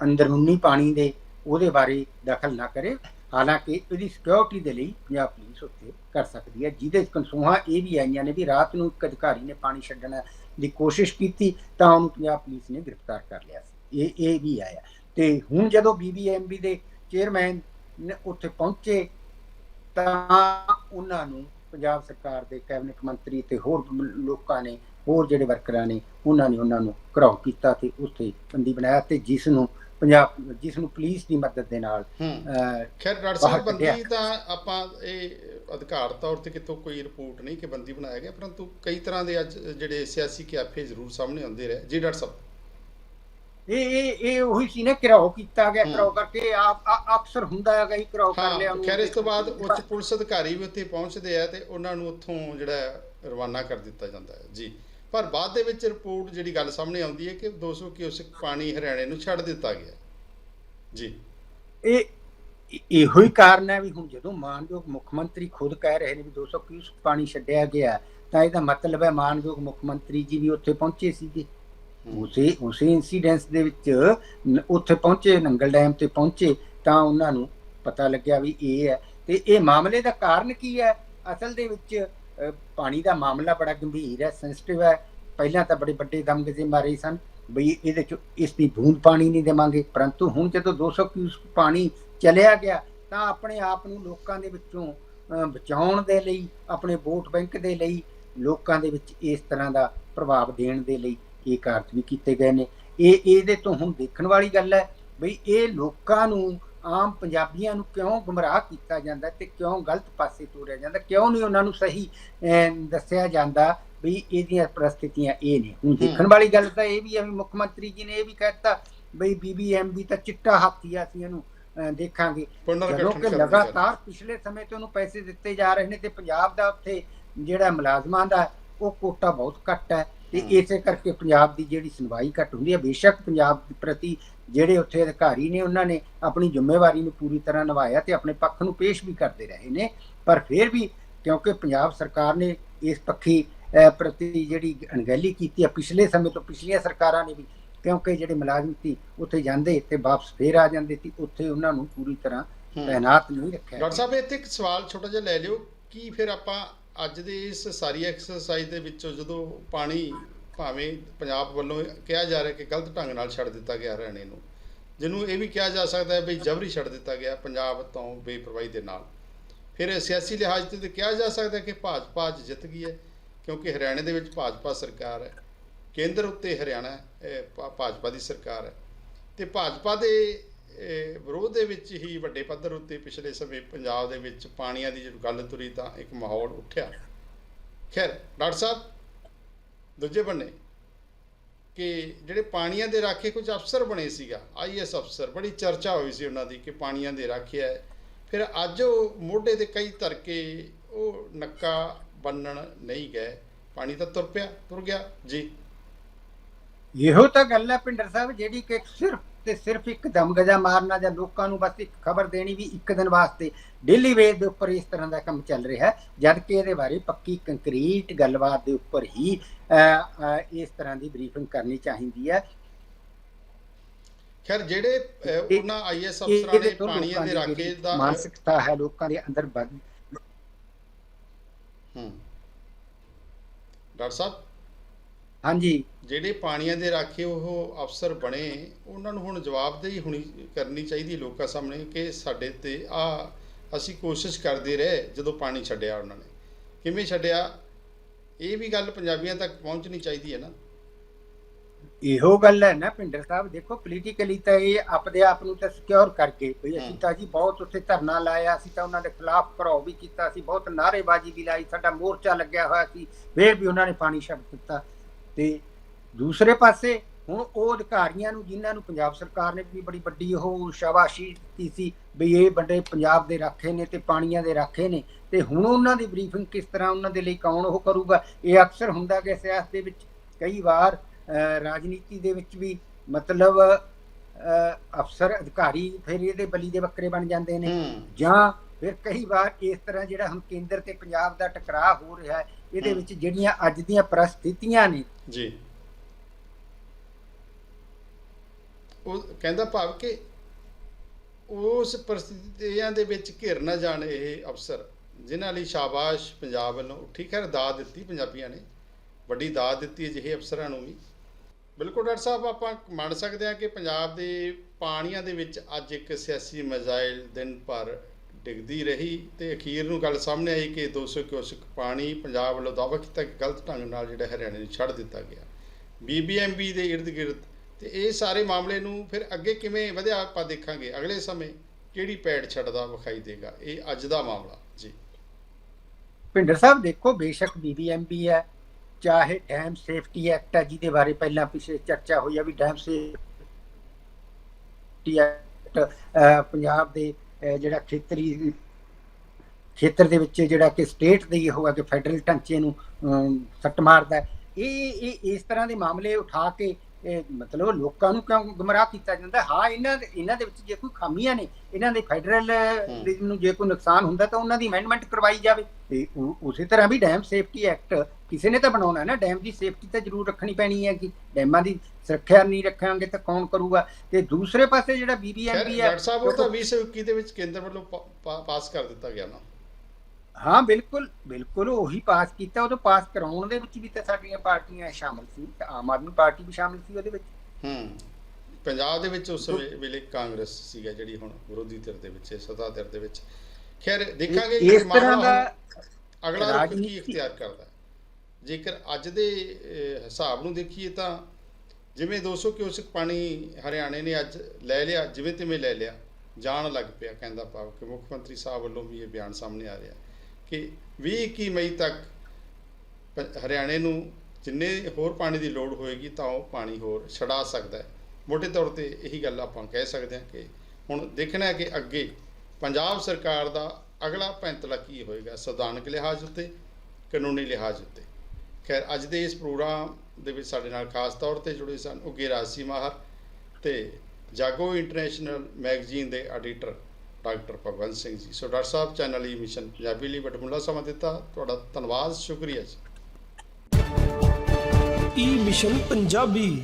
ਅੰਦਰੂਨੀ ਪਾਣੀ ਦੇ ਉਹਦੇ ਬਾਰੇ ਦਖਲ ਨਾ ਕਰੇ। ਹਾਲਾਂਕਿ ਇਹਦੀ ਸਿਕਿਉਰਿਟੀ ਦੇ ਲਈ ਪੰਜਾਬ ਪੁਲਿਸ ਉੱਥੇ ਕਰ ਸਕਦੀ ਹੈ, ਜਿਹਦੇ ਕਨਸੂਹਾਂ ਇਹ ਵੀ ਆਈਆਂ ਨੇ ਵੀ ਰਾਤ ਨੂੰ ਇੱਕ ਅਧਿਕਾਰੀ ਨੇ ਪਾਣੀ ਛੱਡਣਾ ਦੀ ਕੋਸ਼ਿਸ਼ ਕੀਤੀ ਤਾਂ ਉਹਨੂੰ ਪੰਜਾਬ ਪੁਲਿਸ ਨੇ ਗ੍ਰਿਫਤਾਰ ਕਰ ਲਿਆ ਸੀ। ਇਹ ਇਹ ਵੀ ਆਇਆ। ਤੇ ਹੁਣ ਜਦੋਂ ਬੀਬੀਐਮਬੀ ਦੇ ਚੇਅਰਮੈਨ ਨੇ ਉੱਥੇ ਪਹੁੰਚੇ ਤਾਂ ਉਹਨਾਂ ਨੂੰ ਪੰਜਾਬ ਸਰਕਾਰ ਦੇ ਕੈਬਨਿਟ ਮੰਤਰੀ ਤੇ ਹੋਰ ਲੋਕਾਂ ਨੇ ਹੋਰ ਜਿਹੜੇ ਵਰਕਰਾਂ ਨੇ ਉਹਨਾਂ ਨੇ ਉਹਨਾਂ ਨੂੰ ਘਰਾਓ ਕੀਤਾ ਤੇ ਉੱਥੇ ਬੰਦੀ ਬਣਾਇਆ ਤੇ ਜਿਸ ਨੂੰ ਪੰਜਾਬ ਜਿਸ ਨੂੰ ਪੁਲਿਸ ਦੀ ਮਦਦ ਦੇ ਨਾਲ ਖੈਰ ਡਾਕਟਰ ਸਾਹਿਬ। ਬੰਦੀ ਤਾਂ ਆਪਾਂ ਇਹ ਅਧਿਕਾਰ ਤੌਰ ਤੇ ਕਿਤੋਂ ਕੋਈ ਰਿਪੋਰਟ ਨਹੀਂ ਕਿ ਬੰਦੀ ਬਣਾਇਆ ਗਿਆ ਪਰੰਤੂ ਕਈ ਤਰ੍ਹਾਂ ਦੇ ਅੱਜ ਜਿਹੜੇ ਸਿਆਸੀ ਕਿਆਫੇ ਜ਼ਰੂਰ ਸਾਹਮਣੇ ਆਉਂਦੇ ਰਹੇ। ਜੀ ਡਾਕਟਰ ਸਾਹਿਬ। ਇਹ ਇਹ ਇਹ ਉਹੀ ਸੀ ਨਾ ਘਰਾਓ ਕੀਤਾ ਗਿਆ। ਘਰਾਓ ਕਰਕੇ ਆਪ ਅਕਸਰ ਹੁੰਦਾ ਹੈਗਾ ਹੀ ਘਰਾਓ ਕਰ ਲਿਆ। ਉਹਨੂੰ। ਖੈਰ ਇਸ ਤੋਂ ਬਾਅਦ ਉੱਚ ਪੁਲਿਸ ਅਧਿਕਾਰੀ ਵੀ ਉੱਥੇ ਪਹੁੰਚਦੇ ਆ ਤੇ ਉਹਨਾਂ ਨੂੰ ਉੱਥੋਂ ਜਿਹੜਾ ਰਵਾਨਾ ਕਰ ਦਿੱਤਾ ਜਾਂਦਾ ਹੈ। ਜੀ। ਪਰ ਬਾਅਦ ਦੇ ਵਿੱਚ ਰਿਪੋਰਟ ਜਿਹੜੀ ਗੱਲ ਸਾਹਮਣੇ ਆਉਂਦੀ ਹੈ ਕਿ 200 ਕਿਊਸਕ ਪਾਣੀ ਹਰਿਆਣੇ ਨੂੰ ਛੱਡ ਦਿੱਤਾ ਗਿਆ। ਜੀ। ਇਹ ਇਹੋ ਹੀ ਕਾਰਨ ਹੈ ਵੀ ਹੁਣ ਜਦੋਂ ਮਾਨਯੋਗ ਮੁੱਖ ਮੰਤਰੀ ਖੁਦ ਕਹਿ ਰਹੇ ਨੇ ਵੀ 200 ਕਿਊਸਕ ਪਾਣੀ ਛੱਡਿਆ ਗਿਆ ਤਾਂ ਇਹਦਾ ਮਤਲਬ ਹੈ ਮਾਨਯੋਗ ਮੁੱਖ ਮੰਤਰੀ ਜੀ ਵੀ ਉੱਥੇ ਪਹੁੰਚੇ ਸੀਗੇ। ਉਸੇ ਉਸੇ ਇਨਸੀਡੈਂਸ ਦੇ ਵਿੱਚ ਉੱਥੇ ਪਹੁੰਚੇ, ਨੰਗਲ ਡੈਮ ਤੇ ਪਹੁੰਚੇ, ਤਾਂ ਉਹਨਾਂ ਨੂੰ ਪਤਾ ਲੱਗਿਆ ਵੀ ਇਹ ਹੈ। ਤੇ ਇਹ ਮਾਮਲੇ ਦਾ ਕਾਰਨ ਕੀ ਹੈ? ਅਸਲ ਦੇ ਵਿੱਚ ਪਾਣੀ ਦਾ ਮਾਮਲਾ ਬੜਾ ਗੰਭੀਰ ਹੈ ਸੈਂਸਿਟਿਵ ਹੈ। ਪਹਿਲਾਂ ਤਾਂ ਬੜੇ ਵੱਡੇ ਦਮਗਜੇ ਮਾਰੇ ਸਨ, ਬਈ ਇਹਦੇ ਚ ਇਸ ਦੀ ਬੂੰਦ ਪਾਣੀ ਨਹੀਂ ਦੇਵਾਂਗੇ। ਪਰੰਤੂ ਹੁਣ ਜਦੋਂ 200 ਕਿਊਸਕ ਪਾਣੀ ਚਲਿਆ ਗਿਆ ਤਾਂ ਆਪਣੇ ਆਪ ਨੂੰ ਲੋਕਾਂ ਦੇ ਵਿੱਚੋਂ ਬਚਾਉਣ ਦੇ ਲਈ ਆਪਣੇ ਵੋਟ ਬੈਂਕ ਦੇ ਲਈ ਲੋਕਾਂ ਦੇ ਵਿੱਚ ਇਸ ਤਰ੍ਹਾਂ ਦਾ ਪ੍ਰਭਾਵ ਦੇਣ ਦੇ ਲਈ ਇਹ ਕਾਰਜ ਵੀ ਕੀਤੇ ਗਏ ਨੇ। ਇਹ ਇਹਦੇ ਤੋਂ ਹੁਣ ਦੇਖਣ ਵਾਲੀ ਗੱਲ ਹੈ ਬਈ ਇਹ ਲੋਕਾਂ ਨੂੰ ਆਮ ਪੰਜਾਬੀਆਂ ਨੂੰ ਕਿਉਂ ਗੁੰਮਰਾਹ ਕੀਤਾ ਜਾਂਦਾ ਤੇ ਕਿਉਂ ਗਲਤ ਪਾਸੇ ਤੋਰਿਆ ਜਾਂਦਾ ਕਿਉਂ ਨਹੀਂ ਉਹਨਾਂ ਨੂੰ ਸਹੀ ਦੱਸਿਆ ਜਾਂਦਾ ਵੀ ਇਹਦੀਆਂ ਪ੍ਰਸਥਿਤੀਆਂ ਇਹ ਨੇ। ਹੁਣ ਦੇਖਣ ਵਾਲੀ ਗੱਲ ਤਾਂ ਇਹ ਵੀ ਹੈ ਵੀ ਮੁੱਖ ਮੰਤਰੀ ਜੀ ਨੇ ਇਹ ਵੀ ਕਹਿਤਾ ਬਈ ਬੀਬੀਐਮਬੀ ਤਾਂ ਚਿੱਟਾ ਹਾਥੀ ਆ ਅਸੀਂ ਇਹਨੂੰ। ਦੇਖਾਂਗੇ ਜਦੋਂ ਕਿ। ਲਗਾਤਾਰ ਪਿਛਲੇ ਸਮੇਂ ਤੋਂ ਉਹਨੂੰ ਪੈਸੇ ਦਿੱਤੇ ਜਾ ਰਹੇ ਨੇ ਤੇ ਪੰਜਾਬ ਦਾ ਉੱਥੇ ਜਿਹੜਾ ਮੁਲਾਜ਼ਮਾਂ ਦਾ ਉਹ ਕੋਟਾ ਬਹੁਤ ਘੱਟ ਹੈ ਤੇ। ਇਸੇ ਕਰਕੇ ਪੰਜਾਬ ਦੀ ਜਿਹੜੀ ਸੁਣਵਾਈ ਘੱਟ ਹੁੰਦੀ ਹੈ ਬੇਸ਼ੱਕ ਪੰਜਾਬ ਪ੍ਰਤੀ ਜਿਹੜੇ ਉੱਥੇ ਅਧਿਕਾਰੀ ਨੇ ਉਹਨਾਂ ਨੇ ਆਪਣੀ ਜ਼ਿੰਮੇਵਾਰੀ ਨੂੰ ਪੂਰੀ ਤਰ੍ਹਾਂ ਨਿਭਾਇਆ ਤੇ ਆਪਣੇ ਪੱਖ ਨੂੰ ਪੇਸ਼ ਵੀ ਕਰਦੇ ਰਹੇ ਨੇ ਪਰ ਫਿਰ ਵੀ ਕਿਉਂਕਿ ਪੰਜਾਬ ਸਰਕਾਰ ਨੇ ਇਸ ਪੱਖੀ ਪ੍ਰਤੀ ਜਿਹੜੀ ਅਣਗਹਿਲੀ ਕੀਤੀ ਹੈ ਪਿਛਲੇ ਸਮੇਂ ਤੋਂ ਪਿਛਲੀਆਂ ਸਰਕਾਰਾਂ ਨੇ ਵੀ ਕਿਉਂਕਿ ਜਿਹੜੇ ਮੁਲਾਜ਼ਮ ਸੀ ਉੱਥੇ ਜਾਂਦੇ ਤੇ ਵਾਪਸ ਫੇਰ ਆ ਜਾਂਦੇ ਸੀ ਉੱਥੇ ਉਹਨਾਂ ਨੂੰ ਪੂਰੀ ਤਰ੍ਹਾਂ। ਤਾਇਨਾਤ ਨਹੀਂ ਰੱਖਿਆ ਡਾਕਟਰ ਸਾਹਿਬ ਇੱਥੇ ਇੱਕ ਸਵਾਲ ਛੋਟਾ ਜਿਹਾ ਲੈ ਲਿਓ ਕੀ ਫਿਰ ਆਪਾਂ ਅੱਜ ਦੇ ਇਸ ਸਾਰੀ ਐਕਸਰਸਾਈਜ਼ ਦੇ ਵਿੱਚੋਂ ਜਦੋਂ ਪਾਣੀ ਭਾਵੇਂ ਪੰਜਾਬ ਵੱਲੋਂ ਕਿਹਾ ਜਾ ਰਿਹਾ ਕਿ ਗਲਤ ਢੰਗ ਨਾਲ ਛੱਡ ਦਿੱਤਾ ਗਿਆ ਹਰਿਆਣੇ ਨੂੰ ਜਿਹਨੂੰ ਇਹ ਵੀ ਕਿਹਾ ਜਾ ਸਕਦਾ ਹੈ ਵੀ ਜਬਰੀ ਛੱਡ ਦਿੱਤਾ ਗਿਆ ਪੰਜਾਬ ਤੋਂ ਬੇਪਰਵਾਹੀ ਦੇ ਨਾਲ ਫਿਰ ਸਿਆਸੀ ਲਿਹਾਜ਼ ਤੇ ਤਾਂ ਕਿਹਾ ਜਾ ਸਕਦਾ ਕਿ ਭਾਜਪਾ ਅੱਜ ਜਿੱਤ ਗਈ ਹੈ ਕਿਉਂਕਿ ਹਰਿਆਣੇ ਦੇ ਵਿੱਚ ਭਾਜਪਾ ਸਰਕਾਰ ਹੈ ਕੇਂਦਰ ਉੱਤੇ ਹਰਿਆਣਾ ਹੈ, ਭਾਜਪਾ ਦੀ ਸਰਕਾਰ ਹੈ। ਤੇ ਭਾਜਪਾ ਦੇ ਵਿਰੋਧ ਦੇ ਵਿੱਚ ਹੀ ਵੱਡੇ ਪੱਧਰ ਉੱਤੇ ਪਿਛਲੇ ਸਮੇਂ ਪੰਜਾਬ ਦੇ ਵਿੱਚ ਪਾਣੀਆਂ ਦੀ ਜਦੋਂ ਗੱਲ ਤੁਰੀ ਤਾਂ ਇੱਕ ਮਾਹੌਲ ਉੱਠਿਆ। ਖੈਰ, ਡਾਕਟਰ ਸਾਹਿਬ, ਦੂਜੇ ਬੰਨੇ, ਕਿ ਜਿਹੜੇ ਪਾਣੀਆਂ ਦੇ ਰਾਖੇ ਕੁਝ ਅਫਸਰ ਬਣੇ ਸੀਗਾ ਆਈਐਸ ਅਫਸਰ, ਬੜੀ ਚਰਚਾ ਹੋਈ ਸੀ ਉਹਨਾਂ ਦੀ ਕਿ ਪਾਣੀਆਂ ਦੇ ਰਾਖੇ ਹੈ। ਫਿਰ ਅੱਜ ਉਹ ਮੋਢੇ ਤੇ ਕਈ ਧਰ ਕੇ ਉਹ ਨੱਕਾ ਬੰਨਣ ਨਹੀਂ ਗਏ। ਪਾਣੀ ਤਾਂ ਤੁਰ ਪਿਆ, ਤੁਰ ਗਿਆ। ਜੀ। ਇਹੋ ਤਾਂ ਗੱਲ ਹੈ ਪਿੰਡਰ ਸਾਹਿਬ ਜਿਹੜੀ ਕਿ ਸਿਰਫ ਤੇ ਸਿਰਫ ਇੱਕ ਦਮਗਜਾ ਮਾਰਨਾ ਜਾਂ ਲੋਕਾਂ ਨੂੰ ਬਸ ਇੱਕ ਖਬਰ ਦੇਣੀ ਵੀ ਇੱਕ ਦਿਨ ਵਾਸਤੇ ਡੇਲੀ ਵੇਸ ਦੇ ਉੱਪਰ ਇਸ ਤਰ੍ਹਾਂ ਦਾ ਕੰਮ ਚੱਲ ਰਿਹਾ ਹੈ ਜਦ ਕਿ ਇਹਦੇ ਬਾਰੇ ਪੱਕੀ ਕੰਕਰੀਟ ਗੱਲਬਾਤ ਦੇ ਉੱਪਰ ਹੀ ਇਸ ਤਰ੍ਹਾਂ ਦੀ ਬਰੀਫਿੰਗ ਕਰਨੀ ਚਾਹੀਦੀ ਹੈ। ਖੈਰ ਜਿਹੜੇ ਉਹਨਾਂ ਆਈਐਸ ਅਫਸਰਾਂ ਨੇ ਪਾਣੀਆਂ ਦੇ ਜਿਹੜੀ ਦਾ ਮਾਨਸਿਕਤਾ ਹੈ ਲੋਕਾਂ ਦੇ ਅੰਦਰ ਵੱਧ ਹੂੰ। ਡਾਕਟਰ ਸਾਹਿਬ? ਹਾਂਜੀ। ਜਿਹੜੇ ਪਾਣੀਆਂ ਦੇ ਰਾਖੇ ਉਹ ਅਫਸਰ ਬਣੇ ਉਹਨਾਂ ਨੂੰ ਹੁਣ ਜਵਾਬਦੇਹੀ ਹੋਣੀ ਕਰਨੀ ਚਾਹੀਦੀ ਲੋਕਾਂ ਸਾਹਮਣੇ ਕਿ ਸਾਡੇ ਤੇ ਆ ਅਸੀਂ ਕੋਸ਼ਿਸ਼ ਕਰਦੇ ਰਹੇ ਜਦੋਂ ਪਾਣੀ ਛੱਡਿਆ ਉਹਨਾਂ ਨੇ। ਕਿਵੇਂ ਛੱਡਿਆ? ਇਹ ਵੀ ਗੱਲ ਪੰਜਾਬੀਆਂ ਤੱਕ ਪਹੁੰਚਣੀ ਚਾਹੀਦੀ ਹੈ ਨਾ। ਇਹੋ ਗੱਲ ਹੈ ਨਾ ਪਿੰਡਰ ਸਾਹਿਬ ਦੇਖੋ ਪੋਲੀਟੀਕਲੀ ਤਾਂ ਇਹ ਆਪਦੇ ਆਪ ਨੂੰ ਤਾਂ ਸਿਕਿਉਰ ਕਰਕੇ ਵੀ ਅਸੀਂ। ਤਾਂ ਜੀ ਬਹੁਤ ਉੱਥੇ ਧਰਨਾ ਲਾਇਆ ਅਸੀਂ ਤਾਂ ਉਹਨਾਂ ਦੇ ਖਿਲਾਫ ਘਰਾਓ ਵੀ ਕੀਤਾ ਸੀ ਬਹੁਤ ਨਾਅਰੇਬਾਜ਼ੀ ਵੀ ਲਾਈ ਸਾਡਾ ਮੋਰਚਾ ਲੱਗਿਆ ਹੋਇਆ ਸੀ ਫੇਰ ਵੀ ਉਹਨਾਂ ਨੇ ਪਾਣੀ ਛੱਡ ਦਿੱਤਾ। ਤੇ ਦੂਸਰੇ ਪਾਸੇ ਹੁਣ ਉਹ ਅਧਿਕਾਰੀਆਂ ਨੂੰ ਜਿਨ੍ਹਾਂ ਨੂੰ ਪੰਜਾਬ ਸਰਕਾਰ ਨੇ ਵੀ ਬੜੀ ਵੱਡੀ ਉਹ ਸ਼ਾਬਾਸ਼ੀ ਦਿੱਤੀ ਸੀ ਵੀ ਇਹ ਵੱਡੇ ਪੰਜਾਬ ਦੇ ਰਾਖੇ ਨੇ ਤੇ ਪਾਣੀਆਂ ਦੇ ਰਾਖੇ ਨੇ ਤੇ ਹੁਣ ਉਹਨਾਂ ਦੀ ਬਰੀਫਿੰਗ ਕਿਸ ਤਰ੍ਹਾਂ ਉਹਨਾਂ ਦੇ ਲਈ ਕੌਣ ਉਹ ਕਰੂਗਾ? ਇਹ ਅਕਸਰ ਹੁੰਦਾ ਕਿ ਸਿਆਸਤ ਦੇ ਵਿੱਚ ਕਈ ਵਾਰ ਰਾਜਨੀਤੀ ਦੇ ਵਿੱਚ ਵੀ ਮਤਲਬ ਅਫਸਰ ਅਧਿਕਾਰੀ ਫਿਰ ਇਹਦੇ ਬਲੀ ਦੇ ਬੱਕਰੇ ਬਣ ਜਾਂਦੇ ਨੇ ਜਾਂ ਫਿਰ ਕਈ ਵਾਰ ਇਸ ਤਰ੍ਹਾਂ ਜਿਹੜਾ ਹੁਣ ਕੇਂਦਰ ਤੇ ਪੰਜਾਬ ਦਾ ਟਕਰਾਅ ਹੋ ਰਿਹਾ ਹੈ ਇਹਦੇ ਹਮ। ਵਿੱਚ ਜਿਹੜੀਆਂ ਅੱਜ ਦੀਆਂ ਪ੍ਰਸਥਿਤੀਆਂ ਨੇ। ਜੀ। ਉਹ ਕਹਿੰਦਾ ਭਾਵ ਕਿ ਉਸ ਪਰਿਸਥਿਤੀਆਂ ਦੇ ਘਿਰ ਘਿਰ ਨਾ ਜਾਣ ਇਹ ਅਫਸਰ ਜਿਨ੍ਹਾਂ ਲਈ ਸ਼ਾਬਾਸ਼ ਪੰਜਾਬ ਵੱਲੋਂ ਉੱਠੀ ਖੈਰ ਦਾਦ ਦਿੱਤੀ ਪੰਜਾਬੀਆਂ ਨੇ ਵੱਡੀ ਦਾਦ ਦਿੱਤੀ ਅਜਿਹੇ ਅਫਸਰਾਂ ਨੂੰ ਵੀ। ਬਿਲਕੁਲ ਡਾਕਟਰ ਸਾਹਿਬ ਆਪਾਂ ਮੰਨ ਸਕਦੇ ਹਾਂ ਕਿ ਪੰਜਾਬ ਦੇ ਪਾਣੀਆਂ ਦੇ ਵਿੱਚ ਅੱਜ ਇੱਕ ਸਿਆਸੀ ਮਜ਼ਾਇਲ ਦਿਨ ਭਰ ਡਿੱਗਦੀ ਰਹੀ ਤੇ ਅਖੀਰ ਨੂੰ ਗੱਲ ਸਾਹਮਣੇ ਆਈ ਕਿ 200 ਕਿਊਸਕ ਪਾਣੀ ਪੰਜਾਬ ਵੱਲੋਂ ਦਾਅਵਾ ਕੀਤਾ ਕਿ ਗਲਤ ਢੰਗ ਨਾਲ ਜਿਹੜਾ ਹਰਿਆਣੇ ਨੂੰ ਛੱਡ ਦਿੱਤਾ ਗਿਆ। ਬੀਬੀਐਮਬੀ ਦੇ ਇਰਦ ਗਿਰਦ ਤੇ ਇਹ ਸਾਰੇ ਮਾਮਲੇ ਨੂੰ ਫਿਰ ਅੱਗੇ ਕਿਵੇਂ ਵਧਿਆ ਆਪਾਂ ਦੇਖਾਂਗੇ ਅਗਲੇ ਸਮੇਂ ਕਿਹੜੀ ਪੈੜ ਛੱਡਦਾ ਵਿਖਾਈ ਦੇਗਾ, ਇਹ ਅੱਜ ਦਾ ਮਾਮਲਾ, ਜੀ। ਭਿੰਡਰ ਸਾਹਿਬ, ਦੇਖੋ, ਬੇਸ਼ੱਕ ਬੀਬੀਐਮਬੀ ਹੈ, ਚਾਹੇ ਡੈਮ ਸੇਫਟੀ ਐਕਟ ਹੈ, ਜਿਹਦੇ ਬਾਰੇ ਪਹਿਲਾਂ ਪਿਛੇ ਚਰਚਾ ਹੋਈ ਆ ਵੀ ਡੈਮ ਸੇਫਟੀ ਐਕਟ ਪੰਜਾਬ ਦੇ ਜਿਹੜਾ ਖੇਤਰੀ ਖੇਤਰ ਦੇ ਵਿੱਚ ਜਿਹੜਾ ਕਿ ਸਟੇਟ ਦੀ ਉਹ ਹੈ ਕਿ ਫੈਡਰਲ ਢਾਂਚੇ ਨੂੰ ਅਮ, ਸੱਟ ਮਾਰਦਾ ਇਹ ਇਸ ਤਰ੍ਹਾਂ ਦੇ ਮਾਮਲੇ ਉਠਾ ਕੇ ਇਹ ਮਤਲਬ ਲੋਕਾਂ ਨੂੰ ਕਿਉਂ ਗੁੰਮਰਾਹ ਕੀਤਾ ਜਾਂਦਾ? ਹੈ? ਇਹਨਾਂ ਦੇ ਇਹਨਾਂ ਦੇ ਵਿੱਚ ਜੇ ਕੋਈ ਖਾਮੀਆਂ ਨੇ ਇਹਨਾਂ ਦੇ ਫੈਡਰਲ ਨੂੰ ਜੇ ਕੋਈ ਨੁਕਸਾਨ ਹੁੰਦਾ ਤਾਂ ਉਹਨਾਂ ਦੀ ਅਮੈਂਡਮੈਂਟ ਕਰਵਾਈ ਜਾਵੇ। ਤੇ ਉਸੇ ਤਰ੍ਹਾਂ ਵੀ ਡੈਮ ਸੇਫਟੀ ਐਕਟ ਕਿਸੇ ਨੇ ਤਾਂ ਬਣਾਉਣਾ ਹੈ ਨਾ? ਡੈਮ ਦੀ ਸੇਫਟੀ ਤਾਂ ਜ਼ਰੂਰ ਰੱਖਣੀ ਪੈਣੀ ਹੈ ਕਿ ਡੈਮਾਂ ਦੀ ਸੁਰੱਖਿਆ ਨਹੀਂ ਰੱਖਾਂਗੇ ਤਾਂ ਕੌਣ ਕਰੂਗਾ? ਤੇ ਦੂਸਰੇ ਪਾਸੇ ਜਿਹੜਾ ਬੀਬੀਐਮਬੀ ਹੈ ਡਾਕਟਰ ਸਾਹਿਬ ਉਹ ਤਾਂ ਦੇਖੋ- 2021 ਦੇ ਵਿੱਚ ਕੇਂਦਰ ਵੱਲੋਂ ਪਾਸ ਕਰ ਦਿੱਤਾ ਗਿਆ ਨਾ। ਹਾਂ ਬਿਲਕੁਲ ਬਿਲਕੁਲ ਉਹੀ ਪਾਸ ਕੀਤਾ ਉਹ ਤੋਂ ਪਾਸ ਕਰਾਉਣ ਦੇ ਵਿੱਚ ਵੀ ਤਾਂ ਸਾਡੀਆਂ ਪਾਰਟੀਆਂ ਸ਼ਾਮਲ ਸੀ ਆਮ ਆਦਮੀ ਪਾਰਟੀ ਵੀ ਸ਼ਾਮਲ ਸੀ ਉਹਦੇ ਵਿੱਚ। ਹੂੰ ਪੰਜਾਬ ਦੇ ਵਿੱਚ ਉਸ ਵੇਲੇ ਕਾਂਗਰਸ ਸੀਗਾ ਜਿਹੜੀ ਹੁਣ ਵਿਰੋਧੀ ਧਿਰ ਦੇ ਵਿੱਚ ਸੱਤਾ ਧਿਰ ਦੇ ਵਿੱਚ। ਖੈਰ ਦੇਖਾਂਗੇ ਕਿ ਇਸ ਤਰ੍ਹਾਂ ਦਾ ਅਗਲਾ ਰੁਖ ਕੀ ਇਖਤਿਆਰ ਕਰਦਾ। ਜੇਕਰ ਅੱਜ ਦੇ ਹਿਸਾਬ ਨੂੰ ਦੇਖੀਏ ਤਾਂ ਜਿਵੇਂ 200 ਕਿਊਸਕ ਪਾਣੀ ਹਰਿਆਣੇ ਨੇ ਅੱਜ ਲੈ ਲਿਆ ਜਿਵੇਂ ਤਿਵੇਂ ਲੈ ਲਿਆ ਜਾਣ ਲੱਗ ਪਿਆ ਕਹਿੰਦਾ ਭਾਵ ਕਿ ਮੁੱਖ ਮੰਤਰੀ ਸਾਹਿਬ ਵੱਲੋਂ ਵੀ ਇਹ ਬਿਆਨ ਸਾਹਮਣੇ ਆ ਰਿਹਾ। ਕਿ 20 21 ਮਈ ਤੱਕ ਪ- ਹਰਿਆਣੇ ਨੂੰ ਜਿੰਨੇ ਹੋਰ ਪਾਣੀ ਦੀ ਲੋੜ ਹੋਏਗੀ ਤਾਂ ਉਹ ਪਾਣੀ ਹੋਰ ਛਡਾ ਸਕਦਾ ਹੈ। ਮੋٹے ਤੌਰ ਤੇ ਇਹੀ ਗੱਲ ਆਪਾਂ ਕਹਿ ਸਕਦੇ ਹਾਂ ਕਿ ਹੁਣ ਦੇਖਣਾ ਹੈ ਕਿ ਅੱਗੇ ਪੰਜਾਬ ਸਰਕਾਰ ਦਾ ਅਗਲਾ ਪੈਂਤਲਾ ਕੀ ਹੋਏਗਾ, ਸੰਵਿਧਾਨਕ ਲਿਹਾਜ਼ ਉੱਤੇ, ਕਾਨੂੰਨੀ ਲਿਹਾਜ਼ ਉੱਤੇ। ਖੈਰ, ਅੱਜ ਦੇ ਇਸ ਪ੍ਰੋਗਰਾਮ ਦੇ ਵਿੱਚ ਸਾਡੇ ਨਾਲ ਖਾਸ ਤੌਰ ਤੇ ਜੁੜੇ ਸਨ ਉੱਗੇ ਰਾਜਸੀ ਮਾਹਰ ਤੇ ਜਾਗੋ ਇੰਟਰਨੈਸ਼ਨਲ ਮੈਗਜ਼ੀਨ ਦੇ editor doctor Bhagwant Singh ji. So doctor ਸਾਹਿਬ, channel e E mission Punjabi ਲਈ ਬਟਮੁੱਲਾ ਸਮਾਂ ਦਿੱਤਾ। ਤੁਹਾਡਾ ਧੰਨਵਾਦ, ਸ਼ੁਕਰੀਆ ਜੀ। e E mission Punjabi.